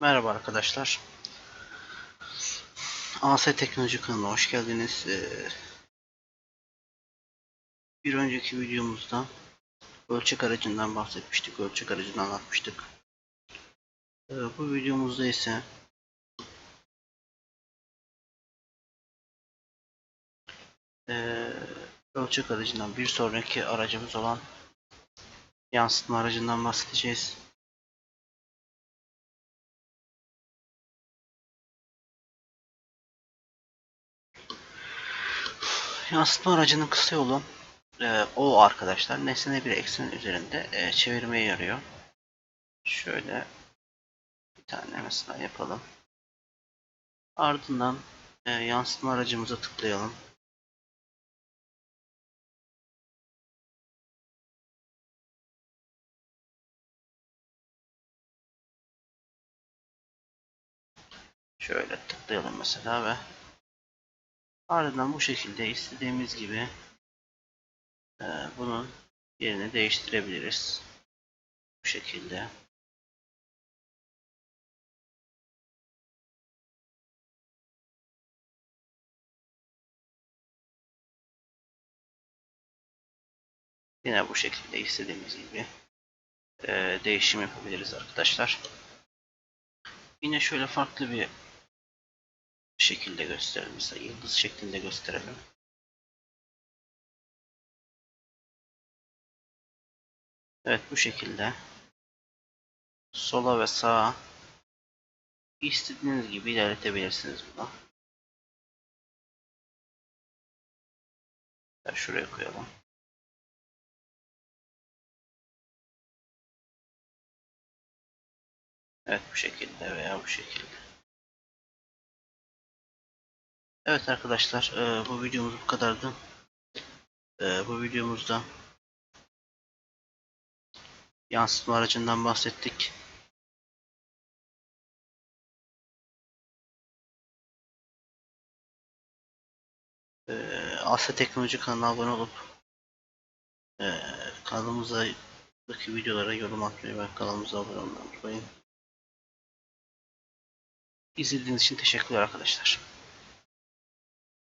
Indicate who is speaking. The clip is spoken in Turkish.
Speaker 1: Merhaba arkadaşlar. AS Teknoloji kanalına hoş geldiniz. Ee, Bir önceki videomuzda ölçek aracından bahsetmiştik. Ölçek aracını anlatmıştık. Ee, Bu videomuzda ise ee, ölçek aracından bir sonraki aracımız olan yansıtma aracından bahsedeceğiz. Yansıtma aracının kısa yolu e, o arkadaşlar nesne bir eksen üzerinde e, çevirmeye yarıyor. Şöyle bir tane mesela yapalım. Ardından e, yansıtma aracımıza tıklayalım. Şöyle tıklayalım mesela ve ardından bu şekilde istediğimiz gibi e, bunun yerini değiştirebiliriz. Bu şekilde. Yine bu şekilde istediğimiz gibi e, değişim yapabiliriz arkadaşlar. Yine şöyle farklı bir şekilde gösterelim. Mesela yıldız şeklinde gösterelim. Evet bu şekilde sola ve sağa istediğiniz gibi ilerletebilirsiniz bunu. Şuraya koyalım. Evet bu şekilde veya bu şekilde. Evet arkadaşlar e, bu videomuz bu kadardı. E, bu videomuzda yansıtma aracından bahsettik. E, Asya Teknoloji kanalına abone olup e, kanalımızdaki videolara yorum atmayı ve kanalımıza abone olmayı unutmayın. İzlediğiniz için teşekkürler arkadaşlar.